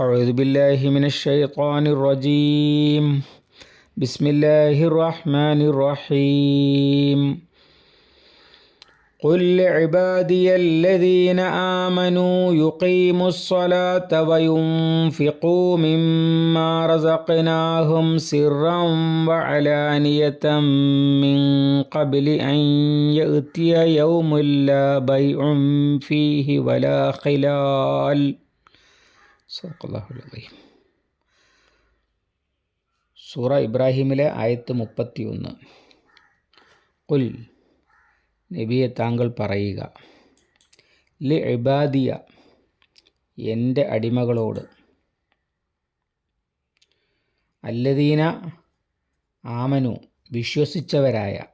أعوذ بالله من الشيطان الرجيم. بسم الله الرحمن الرحيم. قل لعبادي الذين آمنوا يقيموا الصلاة وينفقوا مما رزقناهم سرا وعلانية من قبل أن يأتي يوم لا بيع فيه ولا خلال. സൂറ ഇബ്രാഹിമിലെ ആയത്ത് മുപ്പത്തി ഒന്ന് കുൽ നബിയെ താങ്കൾ പറയുക ലി ഇബാദിയ എന്റെ അടിമകളോട്. അല്ലദീന ആമനു വിശ്വസിച്ചവരായ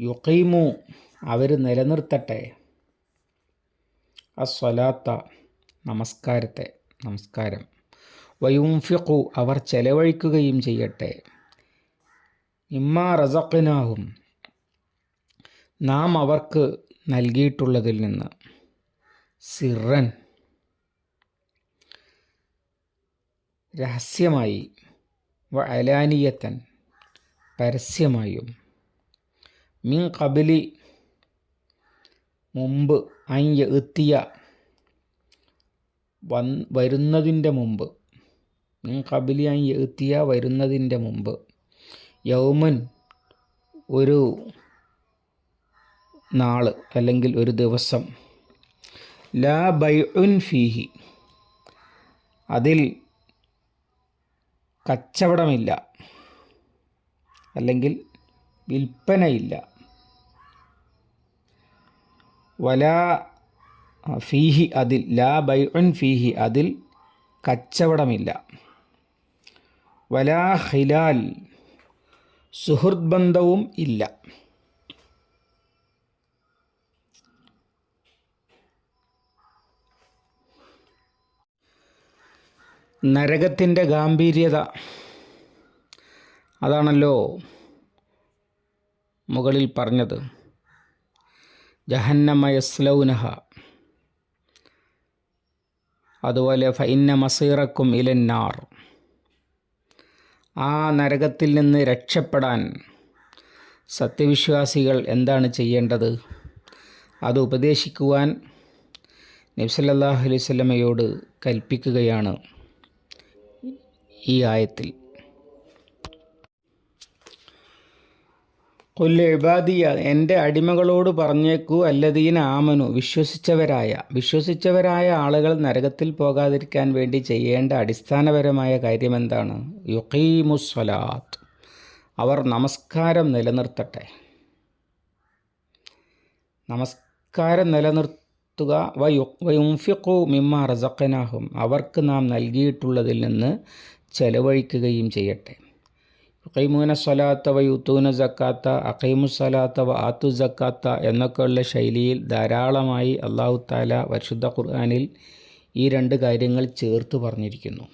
യുക്കീമു അവർ നിലനിർത്തട്ടെ. അസ്വലാത്ത നമസ്കാരത്തെ. നമസ്കാരം. വയുംഫിഖു അവർ ചെലവഴിക്കുകയും ചെയ്യട്ടെ. ഇമ്മാ റസഖിനാഹും നാം അവർക്ക് നൽകിയിട്ടുള്ളതിൽ നിന്ന്. സിറൻ. രഹസ്യമായി വ അലാനിയത്തൻ പരസ്യമായും. മിൻ കബിലി മുമ്പ് അയ്യ എത്തിയ വൻ വരുന്നതിന്റെ മുമ്പ്. മിൻ കബിലി എത്തിയ വരുന്നതിന്റെ മുമ്പ്. യൗമൻ ഒരു നാൾ അല്ലെങ്കിൽ ഒരു ദിവസം. ലാ ബൈഉൻ ഫീഹി. അതിൽ കച്ചവടമില്ല. അല്ലെങ്കിൽ വിൽപ്പനയില്ല. വലാ ഫീഹി അതിൽ ലാ ബൈഉൻ ഫീഹി അതിൽ കച്ചവടമില്ല. വലാ ഹിലാൽ സുഹൃത് ബന്ധവും ഇല്ല. നരകത്തിന്റെ ഗാംഭീര്യത അതാണല്ലോ മുകളിൽ പറഞ്ഞത്. ജഹന്നമയസ്ലൗനഹ അതുപോലെ ഫൈന്ന മസീറക്കും ഇലന്നാർ ആ നരകത്തിൽ നിന്ന് രക്ഷപ്പെടാൻ സത്യവിശ്വാസികൾ എന്താണ് ചെയ്യേണ്ടത്? അത് ഉപദേശിക്കുവാൻ നബ്സല്ലാഹു അലൈഹി സ്വലമയോട് കൽപ്പിക്കുകയാണ് ഈ ആയത്തിൽ. കൊല്ല എന്റെ അടിമകളോട് പറഞ്ഞേക്കൂ അല്ലതീന ആമനു വിശ്വസിച്ചവരായ വിശ്വസിച്ചവരായ ആളുകൾ നരകത്തിൽ പോകാതിരിക്കാൻ വേണ്ടി ചെയ്യേണ്ട അടിസ്ഥാനപരമായ കാര്യം എന്താണ് യുക്കീമുസ്വലാത്ത് അവർ നമസ്കാരം നിലനിർത്തട്ടെ. നമസ്കാരം നിലനിർത്തുക വയുംഫിഖു മിമ്മ റസഖനാഹും അവർക്ക് നാം നൽകിയിട്ടുള്ളതിൽ നിന്ന് ചെലവഴിക്കുകയും ചെയ്യട്ടെ. ഖൈമൂന സ്വലാത്ത വ യുത്തൂന ജക്കാത്ത അഖൈമു സ്വലാത്ത വ ആത്തു ജക്കാത്ത എന്നൊക്കെയുള്ള ശൈലിയിൽ ധാരാളമായി അള്ളാഹു താല പരിശുദ്ധ ഖുർആാനിൽ ഈ രണ്ട് കാര്യങ്ങൾ ചേർത്ത് പറഞ്ഞിരിക്കുന്നു.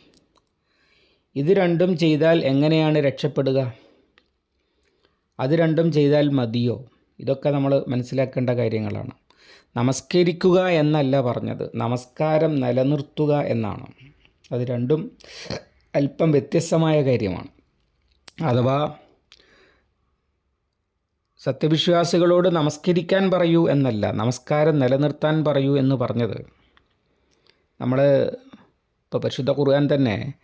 ഇത് രണ്ടും ചെയ്താൽ എങ്ങനെയാണ് രക്ഷപ്പെടുക? അത് രണ്ടും ചെയ്താൽ മതിയോ? ഇതൊക്കെ നമ്മൾ മനസ്സിലാക്കേണ്ട കാര്യങ്ങളാണ്. നമസ്കരിക്കുക എന്നല്ല പറഞ്ഞത്. നമസ്കാരം നിലനിർത്തുക എന്നാണ്. അത് രണ്ടും അല്പം വ്യത്യസ്തമായ കാര്യമാണ്. അഥവാ സത്യവിശ്വാസികളോട് നമസ്കരിക്കാൻ പറയൂ എന്നല്ല നമസ്കാരം നിലനിർത്താൻ പറയൂ എന്ന് പറഞ്ഞത്. നമ്മൾ ഇപ്പോൾ പരിശുദ്ധ ഖുർആൻ തന്നെ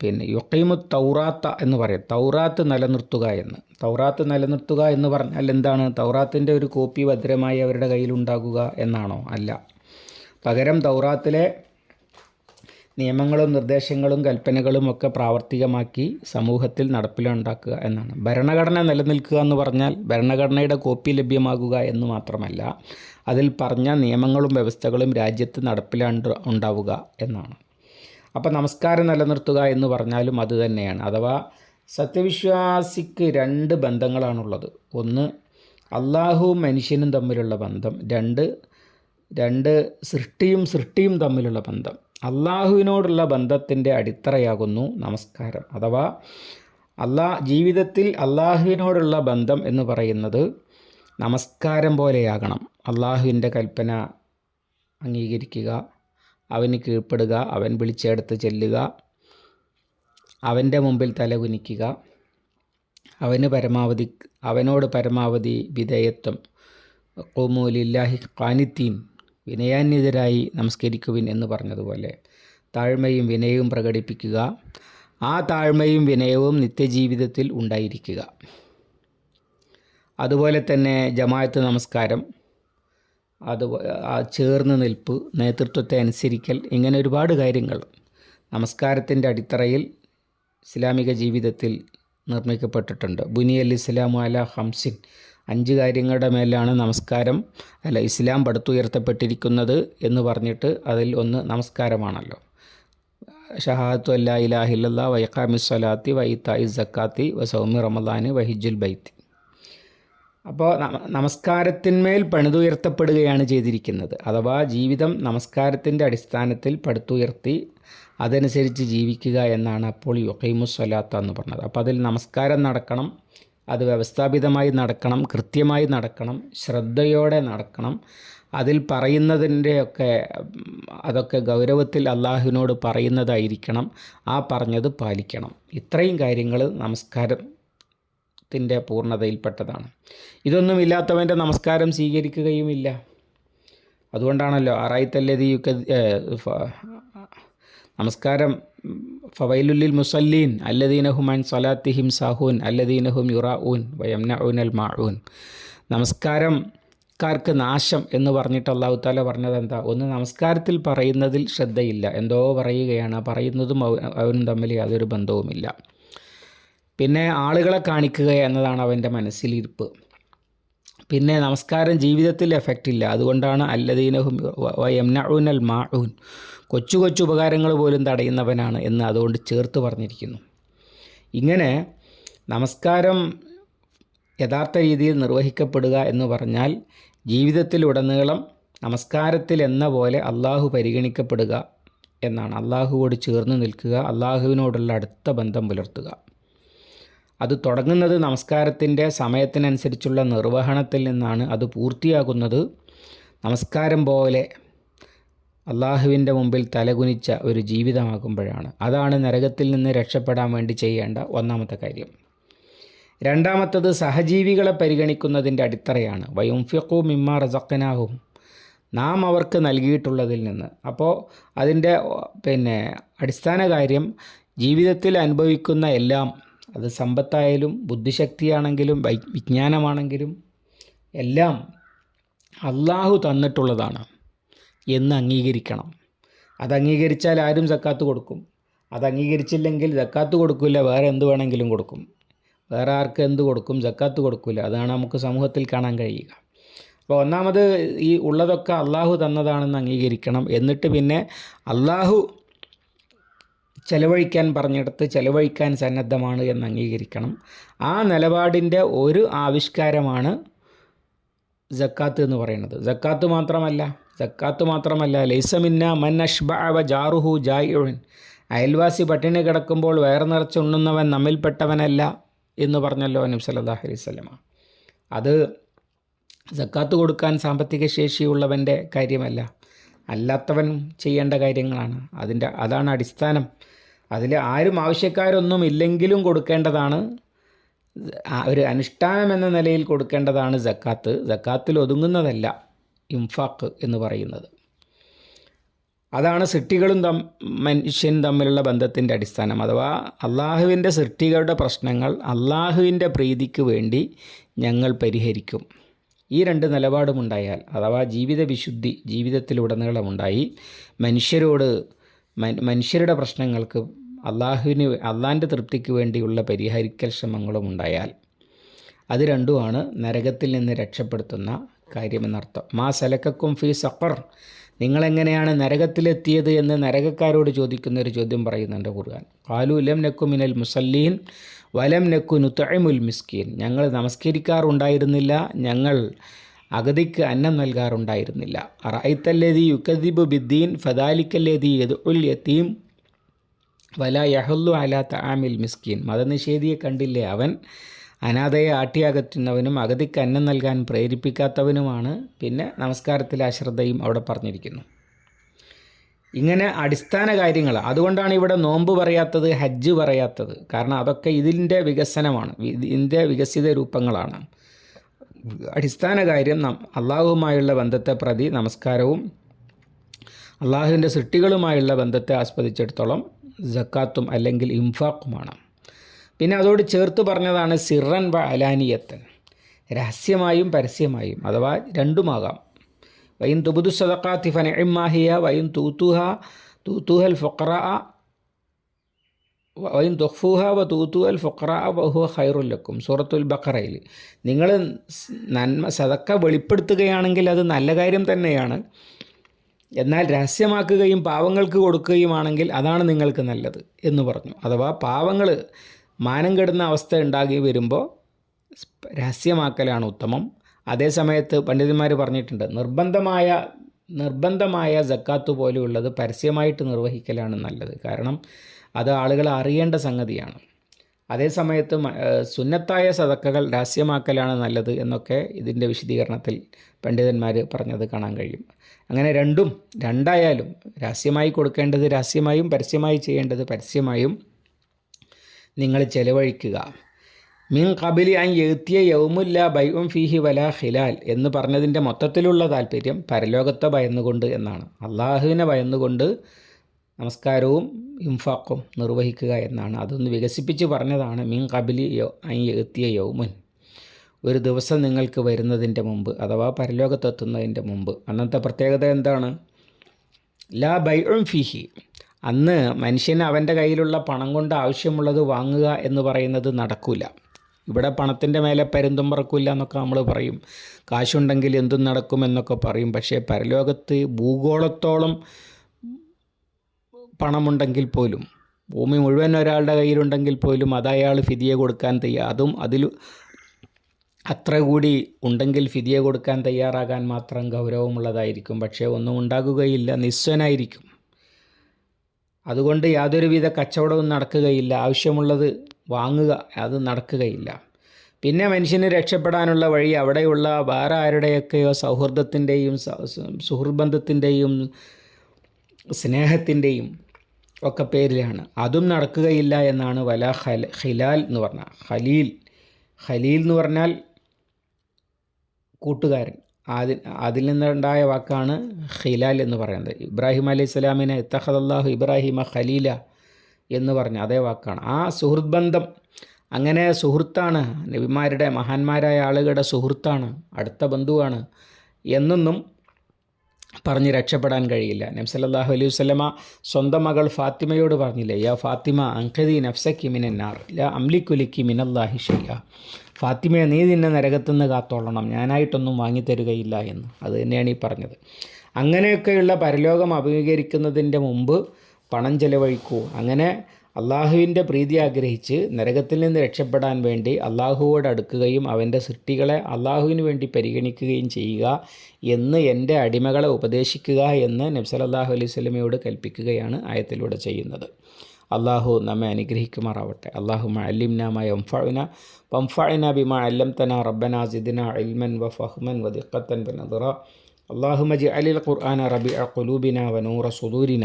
പിന്നെ യുക്കൈമു തൗറാത്ത എന്ന് പറയും. തൗറാത്ത് നിലനിർത്തുക എന്ന്. തൗറാത്ത് നിലനിർത്തുക എന്ന് പറഞ്ഞാൽ എന്താണ്? തൗറാത്തിന്റെ ഒരു കോപ്പി ഭദ്രമായി അവരുടെ കയ്യിലുണ്ടാകുക എന്നാണോ? അല്ല. പകരം തൗറാത്തിലെ നിയമങ്ങളും നിർദ്ദേശങ്ങളും കൽപ്പനകളും ഒക്കെ പ്രാവർത്തികമാക്കി സമൂഹത്തിൽ നടപ്പിലുണ്ടാക്കുക എന്നാണ്. ഭരണഘടന നിലനിൽക്കുക എന്ന് പറഞ്ഞാൽ ഭരണഘടനയുടെ കോപ്പി ലഭ്യമാകുക എന്ന് മാത്രമല്ല അതിൽ പറഞ്ഞ നിയമങ്ങളും വ്യവസ്ഥകളും രാജ്യത്ത് നടപ്പിലുണ്ട് ഉണ്ടാവുക എന്നാണ്. അപ്പോൾ നമസ്കാരം നിലനിർത്തുക എന്ന് പറഞ്ഞാലും അത് തന്നെയാണ്. അഥവാ സത്യവിശ്വാസിക്ക് രണ്ട് ബന്ധങ്ങളാണുള്ളത്. ഒന്ന് അള്ളാഹുവും മനുഷ്യനും തമ്മിലുള്ള ബന്ധം. രണ്ട് രണ്ട് സൃഷ്ടിയും സൃഷ്ടിയും തമ്മിലുള്ള ബന്ധം. അള്ളാഹുവിനോടുള്ള ബന്ധത്തിന്റെ അടിത്തറയാകുന്നു നമസ്കാരം. അഥവാ അല്ലാ ജീവിതത്തിൽ അള്ളാഹുവിനോടുള്ള ബന്ധം എന്ന് പറയുന്നത് നമസ്കാരം പോലെയാകണം. അള്ളാഹുവിന്റെ കൽപ്പന അംഗീകരിക്കുക അവന് കീഴ്പ്പെടുക അവൻ വിളിച്ചെടുത്ത് ചെല്ലുക അവന്റെ മുമ്പിൽ തലകുനിക്കുക അവന് പരമാവധി അവനോട് പരമാവധി വിധേയത്വം. കോമൂലില്ലാഹി ഖാനിത്തീൻ. വിനയാന്യതരായി നമസ്കരിക്കുവിൻ എന്ന് പറഞ്ഞതുപോലെ താഴ്മയും വിനയവും പ്രകടിപ്പിക്കുക. ആ താഴ്മയും വിനയവും നിത്യജീവിതത്തിൽ ഉണ്ടായിരിക്കുക. അതുപോലെ തന്നെ ജമായത്ത് നമസ്കാരം അത് ചേർന്ന് നിൽപ്പ് നേതൃത്വത്തെ അനുസരിക്കൽ ഇങ്ങനെ ഒരുപാട് കാര്യങ്ങൾ നമസ്കാരത്തിന്റെ അടിത്തറയിൽ ഇസ്ലാമിക ജീവിതത്തിൽ നിർമ്മിക്കപ്പെട്ടിട്ടുണ്ട്. ബുനിയൽ ഇസ്ലാമു അല ഹംസിൻ അഞ്ച് കാര്യങ്ങളുടെ മേലാണ് നമസ്കാരം. അല്ല ഇസ്ലാം പടുത്തുയർത്തപ്പെട്ടിരിക്കുന്നത് എന്ന് പറഞ്ഞിട്ട് അതിൽ ഒന്ന് നമസ്കാരമാണല്ലോ. ഷഹാത്തു അല്ലാ ഇലാഹില്ല വൈഖാമി സ്വലാത്തി വൈത്തായി സക്കാത്തി വസൗമി റമദാന് വഹിജുൽ ബൈത്തി. അപ്പോൾ നമസ്കാരത്തിന്മേൽ പണിതുയർത്തപ്പെടുകയാണ് ചെയ്തിരിക്കുന്നത്. അഥവാ ജീവിതം നമസ്കാരത്തിന്റെ അടിസ്ഥാനത്തിൽ പടുത്തുയർത്തി അതനുസരിച്ച് ജീവിക്കുക എന്നാണ് അപ്പോൾ യുഹൈമുസ്വലാത്ത എന്ന് പറഞ്ഞത്. അപ്പോൾ അതിൽ നമസ്കാരം നടക്കണം അത് വ്യവസ്ഥാപിതമായി നടക്കണം കൃത്യമായി നടക്കണം ശ്രദ്ധയോടെ നടക്കണം. അതിൽ പറയുന്നതിന്റെയൊക്കെ അതൊക്കെ ഗൗരവത്തിൽ അള്ളാഹുവിനോട് പറയുന്നതായിരിക്കണം. ആ പറഞ്ഞത് പാലിക്കണം. ഇത്രയും കാര്യങ്ങൾ നമസ്കാരത്തിന്റെ പൂർണതയിൽപ്പെട്ടതാണ്. ഇതൊന്നും ഇല്ലാത്തവന്റെ നമസ്കാരം സ്വീകരിക്കുകയുമില്ല. അതുകൊണ്ടാണല്ലോ ആറായിത്തല്ലതി യുക്ക നമസ്കാരം ഫവൈലുല്ലിൽ മുസല്ലീൻ അല്ലദീനഹുമാൻ സലാത്തിഹിം സാഹൂൻ അല്ലദീനഹും യുറാഊൻ വയംനഊൻ അൽ നമസ്കാരം. ക്കാർക്ക് നാശം എന്ന് പറഞ്ഞിട്ട് അള്ളാഹു താല പറഞ്ഞത് എന്താ ഒന്ന് നമസ്കാരത്തിൽ പറയുന്നതിൽ ശ്രദ്ധയില്ല. എന്തോ പറയുകയാണ്. പറയുന്നതും അവനും തമ്മിൽ യാതൊരു ബന്ധവുമില്ല. പിന്നെ ആളുകളെ കാണിക്കുക എന്നതാണ് അവന്റെ മനസ്സിലിരിപ്പ്. പിന്നെ നമസ്കാരം ജീവിതത്തിൽ എഫക്റ്റ് ഇല്ല. അതുകൊണ്ടാണ് അല്ലദീനഹും വയംനഊൻ അൽ മാഊൻ. കൊച്ചു കൊച്ചു ഉപകാരങ്ങൾ പോലും തടയുന്നവനാണ് എന്ന് അതുകൊണ്ട് ചേർത്ത് പറഞ്ഞിരിക്കുന്നു. ഇങ്ങനെ നമസ്കാരം യഥാർത്ഥ രീതിയിൽ നിർവഹിക്കപ്പെടുക എന്ന് പറഞ്ഞാൽ ജീവിതത്തിലുടനീളം നമസ്കാരത്തിൽ എന്ന പോലെ അള്ളാഹു പരിഗണിക്കപ്പെടുക എന്നാണ്. അള്ളാഹുവോട് ചേർന്ന് നിൽക്കുക അള്ളാഹുവിനോടുള്ള അടുത്ത ബന്ധം പുലർത്തുക. അത് തുടങ്ങുന്നത് നമസ്കാരത്തിന്റെ സമയത്തിനനുസരിച്ചുള്ള നിർവഹണത്തിൽ നിന്നാണ്. അത് പൂർത്തിയാകുന്നത് നമസ്കാരം പോലെ അള്ളാഹുവിന്റെ മുമ്പിൽ തലകുനിച്ച ഒരു ജീവിതമാകുമ്പോഴാണ്. അതാണ് നരകത്തിൽ നിന്ന് രക്ഷപ്പെടാൻ വേണ്ടി ചെയ്യേണ്ട ഒന്നാമത്തെ കാര്യം. രണ്ടാമത്തത് സഹജീവികളെ പരിഗണിക്കുന്നതിന്റെ അടിത്തറയാണ്. വയുംഫിഖു മിമ്മ റസക്കനാഹും നാം അവർക്ക് നൽകിയിട്ടുള്ളതിൽ നിന്ന്. അപ്പോൾ അതിന്റെ പിന്നെ അടിസ്ഥാന കാര്യം ജീവിതത്തിൽ അനുഭവിക്കുന്ന എല്ലാം അത് സമ്പത്തായാലും ബുദ്ധിശക്തിയാണെങ്കിലും വിജ്ഞാനമാണെങ്കിലും എല്ലാം അള്ളാഹു തന്നിട്ടുള്ളതാണ് എന്ന് അംഗീകരിക്കണം. അത് അംഗീകരിച്ചാൽ ആരും സക്കാത്ത് കൊടുക്കും. അത് അംഗീകരിച്ചില്ലെങ്കിൽ സക്കാത്ത് കൊടുക്കില്ല. വേറെ എന്ത് വേണമെങ്കിലും കൊടുക്കും. വേറെ ആർക്ക് എന്ത് കൊടുക്കും? സക്കാത്ത് കൊടുക്കില്ല. അതാണ് നമുക്ക് സമൂഹത്തിൽ കാണാൻ കഴിയുക. അപ്പോൾ ഒന്നാമത് ഈ ഉള്ളതൊക്കെ അള്ളാഹു തന്നതാണെന്ന് അംഗീകരിക്കണം. എന്നിട്ട് പിന്നെ അള്ളാഹു ചെലവഴിക്കാൻ പറഞ്ഞിടത്ത് ചെലവഴിക്കാൻ സന്നദ്ധമാണ് എന്ന് അംഗീകരിക്കണം. ആ നിലപാടിന്റെ ഒരു ആവിഷ്കാരമാണ് ജക്കാത്ത് എന്ന് പറയുന്നത്. ജക്കാത്ത് മാത്രമല്ല ജക്കാത്ത് മാത്രമല്ല ലൈസമിന്ന മൻ അഷ്ബഅവ ജാറുഹു ജായിഉൻ. അയൽവാസി പട്ടിണി കിടക്കുമ്പോൾ വയർ നിറച്ച് ഉണ്ണുന്നവൻ നമ്മിൽപ്പെട്ടവനല്ല എന്ന് പറഞ്ഞല്ലോ നബി സല്ലല്ലാഹു അലൈഹി വസല്ലമ. അത് ജക്കാത്ത് കൊടുക്കാൻ സാമ്പത്തിക ശേഷിയുള്ളവന്റെ കാര്യമല്ല. അല്ലാത്തവൻ ചെയ്യേണ്ട കാര്യങ്ങളാണ്. അതിന്റെ അതാണ് അടിസ്ഥാനം. അതിൽ ആരും ആവശ്യക്കാരൊന്നും ഇല്ലെങ്കിലും കൊടുക്കേണ്ടതാണ് ഒരു അനുഷ്ഠാനം എന്ന നിലയിൽ കൊടുക്കേണ്ടതാണ് ജക്കാത്ത് ജക്കാത്തിൽ ഒതുങ്ങുന്നതല്ല ഇംഫാക്ക് എന്ന് പറയുന്നത്. അതാണ് സൃഷ്ടികളും തം മനുഷ്യൻ തമ്മിലുള്ള ബന്ധത്തിന്റെ അടിസ്ഥാനം. അഥവാ അള്ളാഹുവിന്റെ സൃഷ്ടികളുടെ പ്രശ്നങ്ങൾ അള്ളാഹുവിന്റെ പ്രീതിക്ക് വേണ്ടി ഞങ്ങൾ പരിഹരിക്കും. ഈ രണ്ട് നിലപാടുമുണ്ടായാൽ അഥവാ ജീവിത വിശുദ്ധി ജീവിതത്തിലുടനീളമുണ്ടായി മനുഷ്യരോട് മനുഷ്യരുടെ പ്രശ്നങ്ങൾക്ക് അള്ളാഹുവിന് അള്ളാന്റെ തൃപ്തിക്ക് വേണ്ടിയുള്ള പരിഹരിക്കൽ ശ്രമങ്ങളും ഉണ്ടായാൽ അത് രണ്ടുമാണ് നരകത്തിൽ നിന്ന് രക്ഷപ്പെടുത്തുന്ന കാര്യമെന്നർത്ഥം. മാ സലക്കക്കും ഫീ സഫർ നിങ്ങളെങ്ങനെയാണ് നരകത്തിലെത്തിയത് എന്ന് നരകക്കാരോട് ചോദിക്കുന്ന ഒരു ചോദ്യം പറയുന്നുണ്ട് ഖുർആൻ. കാലു ലം നക്കു മിനൽ മുസല്ലീൻ വലം നക്കു നുത്തമുൽ മിസ്കീൻ. ഞങ്ങൾ നമസ്കരിക്കാറുണ്ടായിരുന്നില്ല ഞങ്ങൾ അഗതിക്ക് അന്നം നൽകാറുണ്ടായിരുന്നില്ല. റൈത്തല്ലേതി യുക്കദീബ് ബിദ്ദീൻ ഫദാലിക്കല്ലേതി യദുൽ യത്തീം വല യഹുല്ലു അലാത്ത ആമിൽ മിസ്കീൻ. മതനിഷേധിയെ കണ്ടില്ലേ അവൻ? അനാഥയെ ആട്ടിയകറ്റുന്നവനും അഗതിക്ക് അന്നം നൽകാൻ പ്രേരിപ്പിക്കാത്തവനുമാണ്. പിന്നെ നമസ്കാരത്തിലെ അശ്രദ്ധയും അവിടെ പറഞ്ഞിരിക്കുന്നു. ഇങ്ങനെ അടിസ്ഥാന കാര്യങ്ങൾ അതുകൊണ്ടാണ് ഇവിടെ നോമ്പ് പറയാത്തത് ഹജ്ജ് പറയാത്തത്. കാരണം അതൊക്കെ ഇതിന്റെ വികസനമാണ്. ഇതിന്റെ വികസിത രൂപങ്ങളാണ്. അടിസ്ഥാന കാര്യം നം അള്ളാഹുവുമായുള്ള ബന്ധത്തെ പ്രതി നമസ്കാരവും അള്ളാഹുവിന്റെ സൃഷ്ടികളുമായുള്ള ബന്ധത്തെ ആസ്വദിച്ചിടത്തോളം ജക്കാത്തും അല്ലെങ്കിൽ ഇംഫാഖുമാണ് പിന്നെ അതോട് ചേർത്ത് പറഞ്ഞതാണ് സിറൻ വ അലാനിയത്തൻ. രഹസ്യമായും പരസ്യമായും അഥവാ രണ്ടുമാകാം. വൈൻ തുബുദു സദക്കാത്തി ഫനഇമാഹിയ വൈൻ തൂത്തുഹ തൂത്തുഹൽ ഫൊക്ര വൈൻ തൊഫുഹ വ തൂത്തുഹൽ ഫൊക്ര ബഹു ഹൈറുല്ലക്കും സൂറത്തുൽ ബക്കറയിൽ നിങ്ങൾ നന്മ സതക്ക വെളിപ്പെടുത്തുകയാണെങ്കിൽ അത് നല്ല കാര്യം തന്നെയാണ്. എന്നാൽ രഹസ്യമാക്കുകയും പാവങ്ങൾക്ക് കൊടുക്കുകയുമാണെങ്കിൽ അതാണ് നിങ്ങൾക്ക് നല്ലത് എന്ന് പറഞ്ഞു. അഥവാ പാവങ്ങൾ മാനം കെടുന്ന അവസ്ഥ ഉണ്ടാകി വരുമ്പോൾ രഹസ്യമാക്കലാണ് ഉത്തമം. അതേസമയത്ത് പണ്ഡിതന്മാർ പറഞ്ഞിട്ടുണ്ട് നിർബന്ധമായ നിർബന്ധമായ ജക്കാത്ത് പോലെയുള്ളത് പരസ്യമായിട്ട് നിർവഹിക്കലാണ് നല്ലത്. കാരണം അത് ആളുകൾ അറിയേണ്ട സംഗതിയാണ്. അതേ സമയത്ത് സുന്നത്തായ സതക്കകൾ രഹസ്യമാക്കലാണ് നല്ലത് എന്നൊക്കെ ഇതിന്റെ വിശദീകരണത്തിൽ പണ്ഡിതന്മാർ പറഞ്ഞത് കാണാൻ കഴിയും. അങ്ങനെ രണ്ടും രണ്ടായാലും രഹസ്യമായി കൊടുക്കേണ്ടത് രഹസ്യമായും പരസ്യമായി ചെയ്യേണ്ടത് പരസ്യമായും നിങ്ങൾ ചെലവഴിക്കുക. മിൻ കബിലി അൻ എഴുത്തിയ യൗമുല്ല ബൈഉം ഫിഹി വല ഹിലാൽ എന്ന് പറഞ്ഞതിന്റെ മൊത്തത്തിലുള്ള താല്പര്യം പരലോകത്തെ ഭയന്നുകൊണ്ട് എന്നാണ്. അള്ളാഹുവിനെ ഭയന്നുകൊണ്ട് നമസ്കാരവും ഇംഫാക്കും നിർവഹിക്കുക എന്നാണ്. അതൊന്ന് വികസിപ്പിച്ച് പറഞ്ഞതാണ് മീൻ കബിലി യോ എത്തിയ യൗമുൻ. ഒരു ദിവസം നിങ്ങൾക്ക് വരുന്നതിന്റെ മുമ്പ് അഥവാ പരലോകത്തെത്തുന്നതിന്റെ മുമ്പ് അന്നത്തെ പ്രത്യേകത എന്താണ്? ലാ ബൈഉം ഫിഹി. അന്ന് മനുഷ്യന് അവന്റെ കയ്യിലുള്ള പണം കൊണ്ട് ആവശ്യമുള്ളത് വാങ്ങുക എന്ന് പറയുന്നത് നടക്കില്ല ഇവിടെ പണത്തിന്റെ മേലെ പരുന്തും പറക്കില്ല എന്നൊക്കെ നമ്മൾ പറയും. കാശുണ്ടെങ്കിൽ എന്തും നടക്കുമെന്നൊക്കെ പറയും. പക്ഷേ പരലോകത്ത് ഭൂഗോളത്തോളം പണമുണ്ടെങ്കിൽ പോലും ഭൂമി മുഴുവൻ ഒരാളുടെ കയ്യിലുണ്ടെങ്കിൽ പോലും അത് അയാൾ ഫിതിയെ കൊടുക്കാൻ തയ്യാ അതും അതിൽ അത്ര കൂടി ഉണ്ടെങ്കിൽ ഫിതിയെ കൊടുക്കാൻ തയ്യാറാകാൻ മാത്രം ഗൗരവമുള്ളതായിരിക്കും. പക്ഷേ ഒന്നും ഉണ്ടാകുകയില്ല നിസ്വനായിരിക്കും അതുകൊണ്ട് യാതൊരുവിധ കച്ചവടവും നടക്കുകയില്ല. ആവശ്യമുള്ളത് വാങ്ങുക അത് നടക്കുകയില്ല. പിന്നെ മനുഷ്യന് രക്ഷപ്പെടാനുള്ള വഴി അവിടെയുള്ള വേറെ ആരുടെയൊക്കെയോ സൗഹൃദത്തിന്റെയും സുഹൃബന്ധത്തിന്റെയും സ്നേഹത്തിന്റെയും ഒക്കെ പേരിലാണ്. അതും നടക്കുകയില്ല എന്നാണ് വല ഹൽ ഹിലാൽ എന്ന് പറഞ്ഞാൽ ഖലീൽ ഖലീൽ എന്ന് പറഞ്ഞാൽ കൂട്ടുകാരൻ. അതിൽ അതിൽ നിന്നുണ്ടായ വാക്കാണ് ഹിലാൽ എന്ന് പറയുന്നത്. ഇബ്രാഹിം അലൈഹി സ്വലാമിനെ ഇത്തഹദല്ലാഹു ഇബ്രാഹിമ ഖലീല എന്ന് പറഞ്ഞ അതേ വാക്കാണ്. ആ സുഹൃത് ബന്ധം അങ്ങനെ സുഹൃത്താണ്. നബിമാരുടെ മഹാന്മാരായ ആളുകളുടെ സുഹൃത്താണ്. അടുത്ത ബന്ധുവാണ്. എന്നൊന്നും പറഞ്ഞ് രക്ഷപ്പെടാൻ കഴിയില്ല. നബ്സല്ലാഹു അലൈഹി വസ്ലമ സ്വന്തം മകൾ ഫാത്തിമയോട് പറഞ്ഞില്ലേ യാ ഫാത്തിമ അങ്കദി നഫ്സക്കി മിനന്നാർ ല അംലിക്കുലിക്കി മിനല്ലാഹി ഷയ്യ ഫാത്തിമയെ നീ നിന്നെ നരകത്തുനിന്ന് കാത്തോളണം ഞാനായിട്ടൊന്നും വാങ്ങിത്തരുകയില്ല എന്ന്. അത് തന്നെയാണ് ഈ പറഞ്ഞത്. അങ്ങനെയൊക്കെയുള്ള പരലോകം അഭിമുഖീകരിക്കുന്നതിന്റെ മുമ്പ് പണം ചെലവഴിക്കൂ. അങ്ങനെ അള്ളാഹുവിന്റെ പ്രീതി ആഗ്രഹിച്ച് നരകത്തിൽ നിന്ന് രക്ഷപ്പെടാൻ വേണ്ടി അള്ളാഹുവോട് അടുക്കുകയും അവന്റെ സൃഷ്ടികളെ അള്ളാഹുവിന് വേണ്ടി പരിഗണിക്കുകയും ചെയ്യുക എന്ന് എന്റെ അടിമകളെ ഉപദേശിക്കുക എന്ന് നബ്സലല്ലാഹു അലൈഹി സ്വലമയോട് കൽപ്പിക്കുകയാണ് ആയത്തിലൂടെ ചെയ്യുന്നത്. അള്ളാഹു നമ്മെ അനുഗ്രഹിക്കുമാറാവട്ടെ. അള്ളാഹു അലിംന മംഫഅന വംഫഅന ബിമ അല്ലം തന റബ്ബന സിദിന ഇൽമൻ വ ഫഹ്മൻ വ നദറ. ബനദറ അള്ളാഹു മജി അലിൽ ഖുർആന റബി അ കുലൂബിന വനൂറ സുദൂരിന.